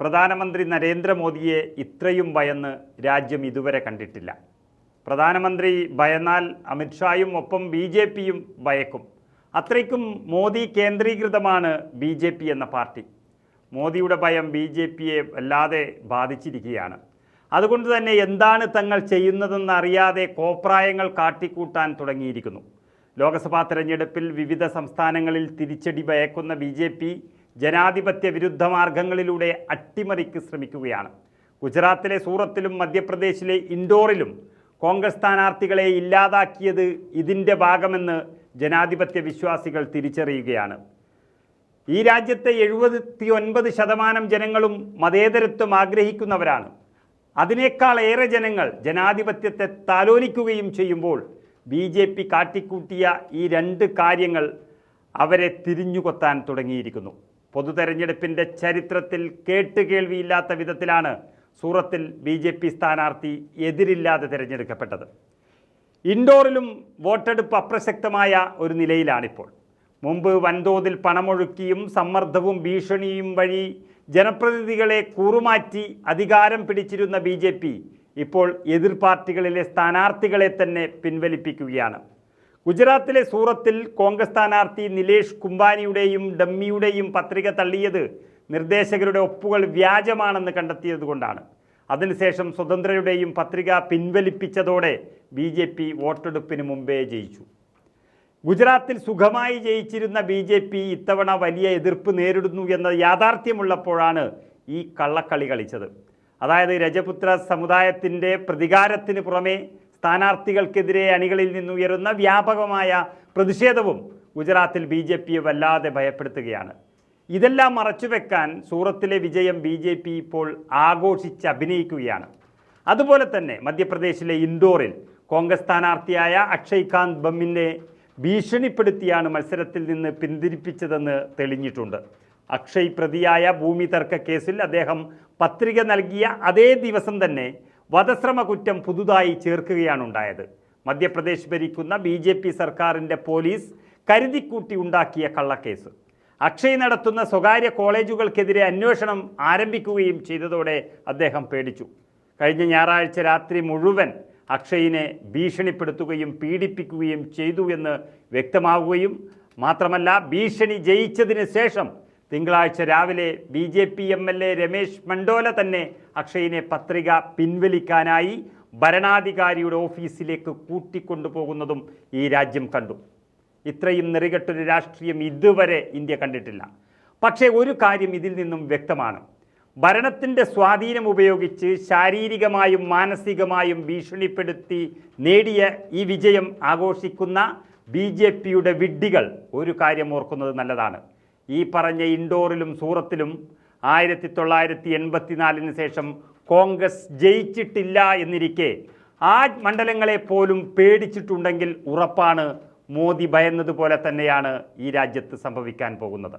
പ്രധാനമന്ത്രി നരേന്ദ്രമോദിയെ ഇത്രയും ഭയന്ന് രാജ്യം ഇതുവരെ കണ്ടിട്ടില്ല. പ്രധാനമന്ത്രി ഭയന്നാൽ അമിത്ഷായും ഒപ്പം ബി ജെ പിയും ഭയക്കും. അത്രയ്ക്കും മോദി കേന്ദ്രീകൃതമാണ് ബി ജെ പി എന്ന പാർട്ടി. മോദിയുടെ ഭയം ബി ജെ പിയെ വല്ലാതെ ബാധിച്ചിരിക്കുകയാണ്. അതുകൊണ്ട് തന്നെ എന്താണ് തങ്ങൾ ചെയ്യുന്നതെന്ന് അറിയാതെ കോപ്രായങ്ങൾ കാട്ടിക്കൂട്ടാൻ തുടങ്ങിയിരിക്കുന്നു. ലോക്സഭാ തെരഞ്ഞെടുപ്പിൽ വിവിധ സംസ്ഥാനങ്ങളിൽ തിരിച്ചടി ഭയക്കുന്ന ബി ജെ പി ജനാധിപത്യ വിരുദ്ധ മാർഗങ്ങളിലൂടെ അട്ടിമറിക്ക് ശ്രമിക്കുകയാണ്. ഗുജറാത്തിലെ സൂറത്തിലും മധ്യപ്രദേശിലെ ഇൻഡോറിലും കോൺഗ്രസ് സ്ഥാനാർത്ഥികളെ ഇല്ലാതാക്കിയത് ഇതിന്റെ ഭാഗമെന്ന് ജനാധിപത്യ വിശ്വാസികൾ തിരിച്ചറിയുകയാണ്. ഈ രാജ്യത്തെ എഴുപത്തി ഒൻപത് ശതമാനം ജനങ്ങളും മതേതരത്വം ആഗ്രഹിക്കുന്നവരാണ്. അതിനേക്കാൾ ഏറെ ജനങ്ങൾ ജനാധിപത്യത്തെ താലോലിക്കുകയും ചെയ്യുമ്പോൾ ബി ജെ പി കാട്ടിക്കൂട്ടിയ ഈ രണ്ട് കാര്യങ്ങൾ അവരെ തിരിഞ്ഞുകൊത്താൻ തുടങ്ങിയിരിക്കുന്നു. പൊതു തെരഞ്ഞെടുപ്പിന്റെ ചരിത്രത്തിൽ കേട്ടുകേൾവിയില്ലാത്ത വിധത്തിലാണ് സൂറത്തിൽ ബി ജെ പി സ്ഥാനാർത്ഥി എതിരില്ലാതെ തിരഞ്ഞെടുക്കപ്പെട്ടത്. ഇൻഡോറിലും വോട്ടെടുപ്പ് അപ്രസക്തമായ ഒരു നിലയിലാണിപ്പോൾ. മുമ്പ് വൻതോതിൽ പണമൊഴുക്കിയും സമ്മർദ്ദവും ഭീഷണിയും വഴി ജനപ്രതിനിധികളെ കൂറുമാറ്റി അധികാരം പിടിച്ചിരുന്ന ബി ഇപ്പോൾ എതിർ പാർട്ടികളിലെ സ്ഥാനാർത്ഥികളെ തന്നെ പിൻവലിപ്പിക്കുകയാണ്. ഗുജറാത്തിലെ സൂറത്തിൽ കോൺഗ്രസ് സ്ഥാനാർത്ഥി നിലേഷ് കുംബാനിയുടെയും ഡമ്മിയുടെയും പത്രിക തള്ളിയത് നിർദ്ദേശകരുടെ ഒപ്പുകൾ വ്യാജമാണെന്ന് കണ്ടെത്തിയതുകൊണ്ടാണ് അതിനുശേഷം സ്വതന്ത്രരുടെയും പത്രിക പിൻവലിപ്പിച്ചതോടെ ബി ജെ പി വോട്ടെടുപ്പിന് മുമ്പേ ജയിച്ചു. ഗുജറാത്തിൽ സുഖമായി ജയിച്ചിരുന്ന ബി ജെ പി ഇത്തവണ വലിയ എതിർപ്പ് നേരിടുന്നു എന്ന യാഥാർത്ഥ്യമുള്ളപ്പോഴാണ് ഈ കള്ളക്കളി കളിച്ചത്. അതായത് രജപുത്ര സമുദായത്തിന്റെ പ്രതികാരത്തിന് പുറമെ സ്ഥാനാർത്ഥികൾക്കെതിരെ അണികളിൽ നിന്നുയരുന്ന വ്യാപകമായ പ്രതിഷേധവും ഗുജറാത്തിൽ ബി ജെ പിയെ വല്ലാതെ ഭയപ്പെടുത്തുകയാണ്. ഇതെല്ലാം മറച്ചുവെക്കാൻ സൂറത്തിലെ വിജയം ബി ജെ പി ഇപ്പോൾ ആഘോഷിച്ച് അഭിനയിക്കുകയാണ്. അതുപോലെ തന്നെ മധ്യപ്രദേശിലെ ഇൻഡോറിൽ കോൺഗ്രസ് സ്ഥാനാർത്ഥിയായ അക്ഷയ് കാന്ത് ബമ്മിനെ ഭീഷണിപ്പെടുത്തിയാണ് മത്സരത്തിൽ നിന്ന് പിന്തിരിപ്പിച്ചതെന്ന് തെളിഞ്ഞിട്ടുണ്ട്. അക്ഷയ് പ്രതിയായ ഭൂമി തർക്ക കേസിൽ അദ്ദേഹം പത്രിക നൽകിയ അതേ ദിവസം തന്നെ വധശ്രമ കുറ്റം പുതുതായി ചേർക്കുകയാണ് ഉണ്ടായത് മധ്യപ്രദേശ് ഭരിക്കുന്ന ബി ജെ പി സർക്കാരിന്റെ പോലീസ് കരുതിക്കൂട്ടി ഉണ്ടാക്കിയ കള്ളക്കേസ്. അക്ഷയ് നടത്തുന്ന സ്വകാര്യ കോളേജുകൾക്കെതിരെ അന്വേഷണം ആരംഭിക്കുകയും ചെയ്തതോടെ അദ്ദേഹം പേടിച്ചു. കഴിഞ്ഞ ഞായറാഴ്ച രാത്രി മുഴുവൻ അക്ഷയിനെ ഭീഷണിപ്പെടുത്തുകയും പീഡിപ്പിക്കുകയും ചെയ്തു എന്ന് വ്യക്തമാവുകയും മാത്രമല്ല ഭീഷണി ജയിച്ചതിന് ശേഷം തിങ്കളാഴ്ച രാവിലെ B J P M L A Ramesh Mandola തന്നെ അക്ഷയിനെ പത്രിക പിൻവലിക്കാനായി ഭരണാധികാരിയുടെ ഓഫീസിലേക്ക് കൂട്ടിക്കൊണ്ടുപോകുന്നതും ഈ രാജ്യം കണ്ടു. ഇത്രയും നെറികെട്ടൊരു രാഷ്ട്രീയം ഇതുവരെ ഇന്ത്യ കണ്ടിട്ടില്ല. പക്ഷേ ഒരു കാര്യം ഇതിൽ നിന്നും വ്യക്തമാണ്. ഭരണത്തിന്റെ സ്വാധീനം ഉപയോഗിച്ച് ശാരീരികമായും മാനസികമായും ഭീഷണിപ്പെടുത്തി നേടിയ ഈ വിജയം ആഘോഷിക്കുന്ന ബി വിഡ്ഢികൾ ഒരു കാര്യം ഓർക്കുന്നത് നല്ലതാണ്. ഈ പറഞ്ഞ ഇൻഡോറിലും സൂറത്തിലും ആയിരത്തി തൊള്ളായിരത്തി എൺപത്തിനാലിന് ശേഷം കോൺഗ്രസ് ജയിച്ചിട്ടില്ല എന്നിരിക്കെ ആ മണ്ഡലങ്ങളെ പോലും പേടിച്ചിട്ടുണ്ടെങ്കിൽ ഉറപ്പാണ് മോദി ഭയന്നതുപോലെ തന്നെയാണ് ഈ രാജ്യത്ത് സംഭവിക്കാൻ പോകുന്നത്.